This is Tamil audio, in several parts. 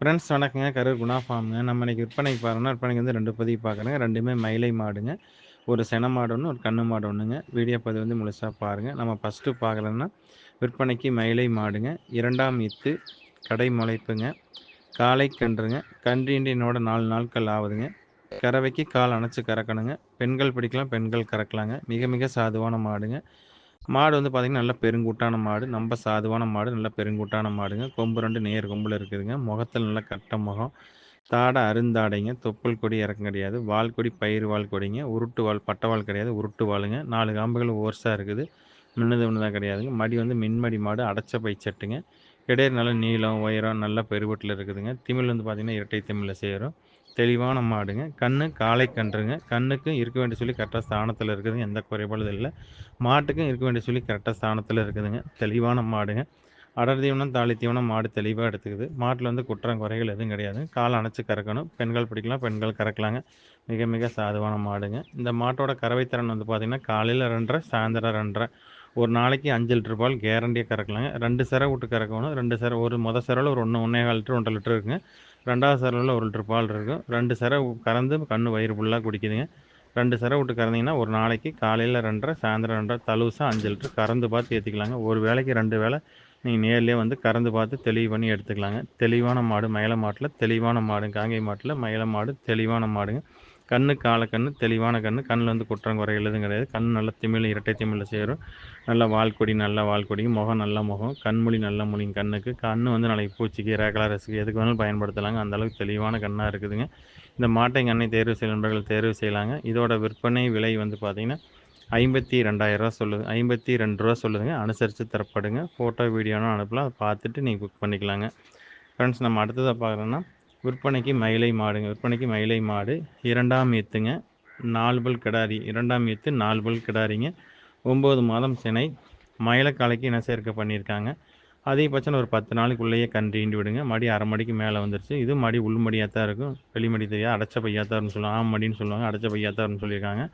ஃப்ரெண்ட்ஸ் வணக்கங்க. கரூர் குணா ஃபார்முங்க. நம்ம இன்னைக்கு விற்பனைக்கு பாருங்கன்னா விற்பனைக்கு வந்து ரெண்டு பதிவு பார்க்குறேங்க. ரெண்டுமே மயிலை மாடுங்க. ஒரு சென மாடு ஒன்று ஒரு கண்ணு மாடு ஒன்றுங்க வீடியோ பதிவு வந்து முழுசாக பாருங்கள் நம்ம ஃபஸ்ட்டு பார்க்கலன்னா விற்பனைக்கு மயிலை மாடுங்க. இரண்டாம் இத்து கடை முளைப்புங்க. காலை கன்றுங்க. கன்று நாலு நாட்கள் ஆகுதுங்க. கறவைக்கு கால் அணைச்சி கறக்கணுங்க. பெண்கள் பிடிக்கலாம் பெண்கள் கறக்கலாங்க. மிக மிக சாதுவான மாடுங்க. மாடு வந்து பார்த்திங்கன்னா நல்ல பெருங்கூட்டான மாடு. ரொம்ப சாதுவான மாடு நல்ல பெருங்கூட்டான மாடுங்க. கொம்பு ரெண்டு நேர் கொம்பில் இருக்குதுங்க. முகத்தில் நல்ல கட்ட முகம். தாடை அருந்தாடைங்க. தொப்புள் கொடி இறக்கம் கிடையாது. வால் கொடி பயிர் வால் கொடிங்க. உருட்டு வால் பட்டை வால் கிடையாது. உருட்டு வாளுங்க நாலு காம்புகள் ஓர்ஸாக இருக்குது. மின்னது ஒன்றுதான் கிடையாதுங்க. மடி வந்து மின்மடி மாடு அடைச்ச பை சட்டுங்க. கிடையாது நல்ல நீளம் உயரம் நல்ல பெருவட்டில் இருக்குதுங்க. திமிழ் வந்து பார்த்திங்கன்னா இரட்டை திமிழில் சேரும். தெளிவான மாடுங்க. கண்ணு காலை கன்றுங்க. கண்ணுக்கும் இருக்க வேண்டிய சொல்லி கரெக்டாக ஸ்தானத்தில் இருக்குதுங்க. எந்த குறைபாடும் இல்லை. மாட்டுக்கும் இருக்க வேண்டிய சொல்லி கரெக்டாக ஸ்தானத்தில் இருக்குதுங்க. தெளிவான மாடுங்க. அடர் தீவனம் தாலி தீவனம் மாடு தெளிவாக எடுத்துக்குது. மாட்டில் வந்து குற்றம் குறைகள் எதுவும் கிடையாது. கால் அணைச்சி கறக்கணும். பெண்கள் பிடிக்கலாம் பெண்கள் கறக்கலாங்க. மிக மிக சாதுவான மாடுங்க. இந்த மாட்டோட கறவை திறன் வந்து பார்த்திங்கன்னா காலையில் ரெண்டரை சாயந்தரம் ரெண்டரை. ஒரு நாளைக்கு அஞ்சு லிட்டர் பால் கேரண்டியாக கறக்கலாங்க. ரெண்டு சிறை விட்டு கறக்கணும். ரெண்டு சிறை ஒரு மொதல் சிறையில் ஒரு ஒன்று ஒன்றே கால் லிட்டர் ஒன்றரை லிட்டர் இருக்குங்க. ரெண்டாவது சரவில் ஒரு லிட்டர் பால் இருக்கும். ரெண்டு சிறை கறந்து கண் வயிறு ஃபுல்லாக குடிக்குதுங்க. ரெண்டு சிறை விட்டு கறந்தீங்கன்னா ஒரு நாளைக்கு காலையில் ரெண்டரை சாயந்தரம் ரெண்டரை தலுசாக அஞ்சு லிட்டர் கறந்து பார்த்து ஏற்றிக்கலாங்க ஒரு வேலைக்கு ரெண்டு வேலை நீங்கள் நேர்லேயே வந்து கறந்து பார்த்து தெளிவு பண்ணி எடுத்துக்கலாங்க. தெளிவான மாடு மயில மாட்டில் தெளிவான மாடு காங்கை மாட்டில் மயில மாடு தெளிவான மாடுங்க. கண்ணு காலை கண்ணு தெளிவான கண்ணு. கண்ணில் வந்து குற்றம் குறை எழுதும் கிடையாது. கண் நல்ல திமிழ் இரட்டை திமிழில் சேரும். நல்ல வால்கொடி நல்ல வால்கொடி முகம் நல்ல முகம். கண்மொழி நல்ல மொழி கண்ணுக்கு. கண் வந்து நாளைக்கு பூச்சிக்கு ரேகலா ரசிக்கு எதுக்கு வேணாலும் பயன்படுத்தலாங்க. அந்தளவுக்கு தெளிவான கண்ணாக இருக்குதுங்க. இந்த மாட்டை கண்ணை தேர்வு செய்ய நண்பர்கள் தேர்வு செய்யலாங்க. இதோட விற்பனை விலை வந்து பார்த்திங்கன்னா ஐம்பத்தி ரெண்டாயிரரூவா சொல்லுது. ஐம்பத்தி ரெண்டு ரூபா சொல்லுதுங்க. அனுசரித்து தரப்படுங்க. ஃபோட்டோ வீடியோனும் அனுப்பலாம். அதை பார்த்துட்டு நீங்கள் புக் பண்ணிக்கலாங்க. ஃப்ரெண்ட்ஸ் நம்ம அடுத்ததாக பார்க்குறோன்னா விற்பனைக்கு மயிலை மாடுங்க. விற்பனைக்கு மயிலை மாடு. இரண்டாம் ஈத்துங்க நாலு பல் கிடாரி. இரண்டாம் ஈத்து நாலு பல் கிடாரிங்க. ஒம்பது மாதம் சினை. மயிலக்காலைக்கு இன சேர்க்கை பண்ணியிருக்காங்க. அதிகபட்சம் ஒரு பத்து நாளைக்குள்ளேயே கன்றீண்டு விடுங்க. மடி அரை மடிக்கு மேலே வந்துருச்சு. இது மடி உள்மடியாக தான் இருக்கும். வெளிமடி தெரியாது. அடைச்ச பையாத்தார்னு சொல்லுவாங்க. ஆம் மடின்னு சொல்லுவாங்க. அடைச்ச பையாத்தாருன்னு சொல்லியிருக்காங்க.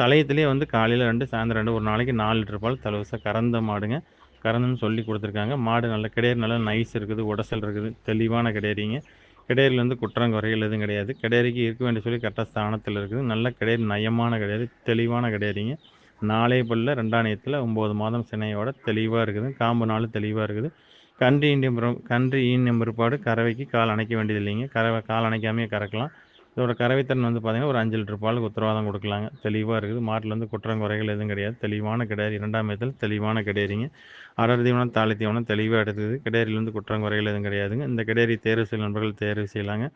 தலையத்துலேயே வந்து காலையில் ரெண்டு சாயந்தரம் ரெண்டு ஒரு நாளைக்கு நாலு லிட்டர் பால் தலைவசம் கறந்த மாடுங்க. கறந்துன்னு சொல்லி கொடுத்துருக்காங்க. மாடு நல்ல கிடையாது நல்லா நைஸ் இருக்குது. உடசல் இருக்குது. தெளிவான கிடையாதுங்க கிடையரில் வந்து குற்றம் குறைகள் எதுவும் கிடையாது. கிடையறிக்கு இருக்க வேண்டிய சொல்லி கரெக்டாக ஸ்தானத்தில் இருக்குது. நல்ல கிடையாது நயமான கிடையாது தெளிவான கிடையாதுங்க நாளே பல்ல ரெண்டாணியத்தில் ஒம்பது மாதம் சினையோட தெளிவாக இருக்குது. காம்பு நாள் தெளிவாக இருக்குது. கன்று ஈண்டியம் கன்று ஈண்டியம் பிற்பாடு கறவைக்கு கால் அணைக்க வேண்டியது இல்லைங்க கறவை கால் அணைக்காமையே கறக்கலாம். இதோட கறவைத்தன் வந்து பார்த்திங்கன்னா ஒரு அஞ்சு லிட்டர் பாலுக்கு உத்தரவாதம் கொடுக்கலாங்க. தெளிவாக இருக்குது. மாட்டில் வந்து குற்றம் குறைகள் எதுவும் கிடையாது. தெளிவான கிடையாது. இரண்டாம் இடத்தில் தெளிவான கிடையாதுங்க. அடர் தீவனம் தாலி தீவனம் தெளிவாக எடுத்தது கிடையாதுலேருந்து குற்றம் குறைகள் எதுவும் கிடையாதுங்க. இந்த கிடையாரி தேர்வு செய்யும் நண்பர்கள் தேர்வு செய்யலாங்க.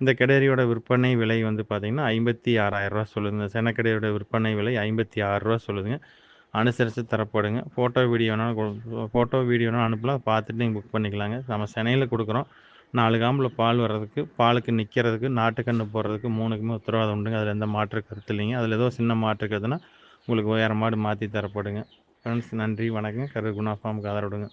இந்த கிடையாரியோட விற்பனை விலை வந்து பார்த்திங்கன்னா ஐம்பத்தி ஆறாயிரரூவா சொல்லுது இந்த செனக்கடையோட விற்பனை விலை ஐம்பத்தி ஆறுரூவா சொல்லுதுங்க. அனுசரித்து தரப்படுங்க. ஃபோட்டோ வீடியோனாலும் ஃபோட்டோ வீடியோனாலும் அனுப்பலாம். பார்த்துட்டு நீங்கள் புக் பண்ணிக்கலாங்க. நம்ம சென்னையில் கொடுக்குறோம். நாலு காம்பில் பால் வர்றதுக்கு பாலுக்கு நிற்கிறதுக்கு நாட்டுக்கன்று போடுறதுக்கு மூணுக்குமே உத்தரவாதம் உண்டுங்க. அதில் எந்த மாற்று கருத்து இல்லைங்க. அதில் ஏதோ சின்ன மாற்று கருத்துனா உங்களுக்கு வேறு மாடு மாற்றி தரப்படுங்க. ஃப்ரெண்ட்ஸ் நன்றி வணக்கம் கரு குணா ஃபார்முக்கு ஆதரவு விடுங்க